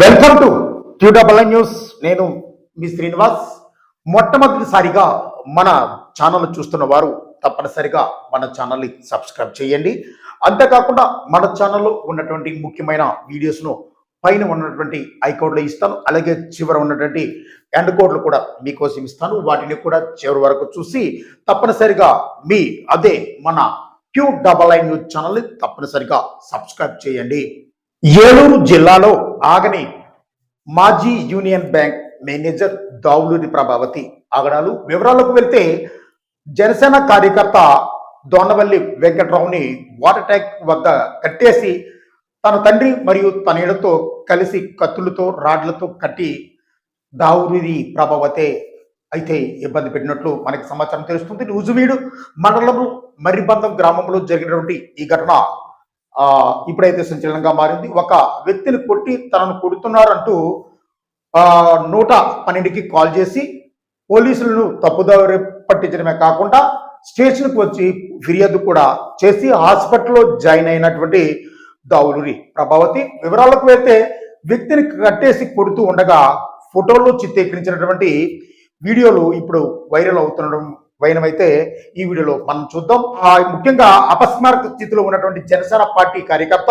Welcome to ట్యూడబల్ news నేను మీ శ్రీనివాస్. మొట్టమొదటిసారిగా మన ఛానల్ చూస్తున్న వారు తప్పనిసరిగా మన ఛానల్ని సబ్స్క్రైబ్ చేయండి. అంతేకాకుండా మన ఛానల్లో ఉన్నటువంటి ముఖ్యమైన వీడియోస్ను పైన ఉన్నటువంటి ఐకోడ్లో ఇస్తాను. అలాగే చివర ఉన్నటువంటి ఎండ్ కోడ్లు కూడా మీకోసం ఇస్తాను. వాటిని కూడా చివరి వరకు చూసి తప్పనిసరిగా మీ అదే మన క్యూ డబల్ ఐ న్యూస్ ఛానల్ని తప్పనిసరిగా సబ్స్క్రైబ్ చేయండి. ఏలూరు జిల్లాలో ఆగని మాజీ union bank manager Davuluri Prabhavathi ఆగడాలు వివరాలకు వెళ్తే జనసేన కార్యకర్త దొన్నవల్లి వెంకట్రావుని వాటర్ ట్యాంక్ వద్ద కట్టేసి తన తండ్రి మరియు తనయులతో కలిసి కత్తులతో రాడ్లతో కట్టి దావులూరి ప్రభావతే అయితే ఇబ్బంది పెట్టినట్లు మనకి సమాచారం తెలుస్తుంది. నూజువీడు మండలంలో మర్రిబంధం గ్రామంలో జరిగినటువంటి ఈ ఘటన ఇప్పుడైతే సంచలనంగా మారింది. ఒక వ్యక్తిని కొట్టి తనను కొడుతున్నారంటూ ఆ నూట పన్నెండుకి కాల్ చేసి పోలీసులను తప్పుదారి పట్టించడమే కాకుండా స్టేషన్కి వచ్చి ఫిర్యాదు కూడా చేసి హాస్పిటల్లో జాయిన్ అయినటువంటి దావులూరి ప్రభావతి వివరాలకు వెళ్తే వ్యక్తిని కట్టేసి కొడుతూ ఉండగా ఫోటోలు చిత్రీకరించినటువంటి వీడియోలు ఇప్పుడు వైరల్ అవుతుండడం వైనమైతే ఈ వీడియోలో మనం చూద్దాం. ఆ ముఖ్యంగా అపస్మారక స్థితిలో ఉన్నటువంటి జనసేన పార్టీ కార్యకర్త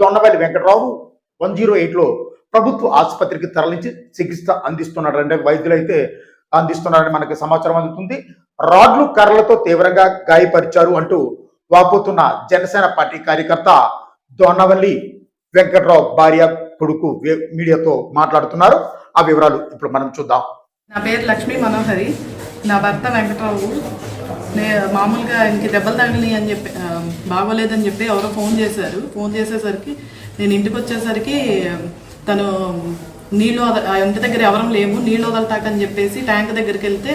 దొన్నవల్లి వెంకటరావు వన్ జీరో ఎయిట్లో ప్రభుత్వ ఆసుపత్రికి తరలించి చికిత్స అందిస్తున్నారంటే వైద్యులు అయితే అందిస్తున్నారని మనకి సమాచారం అందుతుంది. రాడ్లు కర్రలతో తీవ్రంగా గాయపరిచారు అంటూ వాపోతున్న జనసేన పార్టీ కార్యకర్త దొన్నవల్లి వెంకట్రావు భార్య కొడుకు మీడియాతో మాట్లాడుతున్నారు. ఆ వివరాలు ఇప్పుడు మనం చూద్దాం. నా పేరు లక్ష్మీ మనోహరి. నా భర్త వెంకటరావు నే మామూలుగా ఇంక దెబ్బలు తగిలినాయి అని చెప్పి బాగోలేదని చెప్పి ఎవరో ఫోన్ చేశారు. ఫోన్ చేసేసరికి నేను ఇంటికి వచ్చేసరికి తను నీళ్ళు ఇంటి దగ్గర ఎవరం లేము నీళ్ళు వదలటాకని చెప్పేసి ట్యాంక్ దగ్గరికి వెళ్తే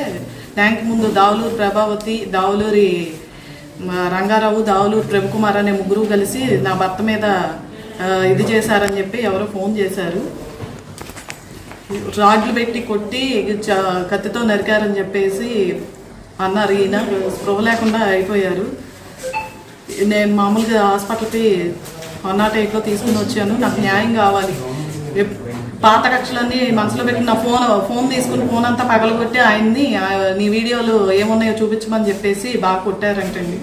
ట్యాంక్ ముందు దావులూరు ప్రభావతి దావులూరి రంగారావు దావులూరు ప్రభుకుమార్ అనే ముగ్గురు కలిసి నా భర్త మీద ఇది చేశారని చెప్పి ఎవరో ఫోన్ చేశారు. రాడ్లు పెట్టి కొట్టి చ- కత్తితో నరికారని చెప్పేసి అన్నారు ఈయన. స్పృహ లేకుండా అయిపోయారు. నేను మామూలుగా హాస్పిటల్కి వన్ నాట్ ఎయిట్లో తీసుకుని వచ్చాను. నాకు న్యాయం కావాలి. పాత కక్షలన్నీ మనసులో పెట్టి నా ఫోన్ ఫోన్ తీసుకుని ఫోన్ అంతా పగలగొట్టి ఆయన్ని నీ వీడియోలు ఏమున్నాయో చూపించమని చెప్పేసి బాగా కొట్టారంటండి.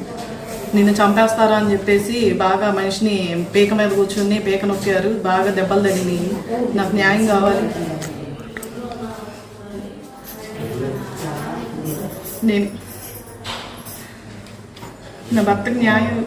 నిన్ను చంపేస్తారా అని చెప్పేసి బాగా మనిషిని పీక మీద కూర్చుని పీక నొక్కారు. బాగా దెబ్బలు తగిలినాయి. నాకు న్యాయం కావాలి. నేను నా భర్తకు న్యాయం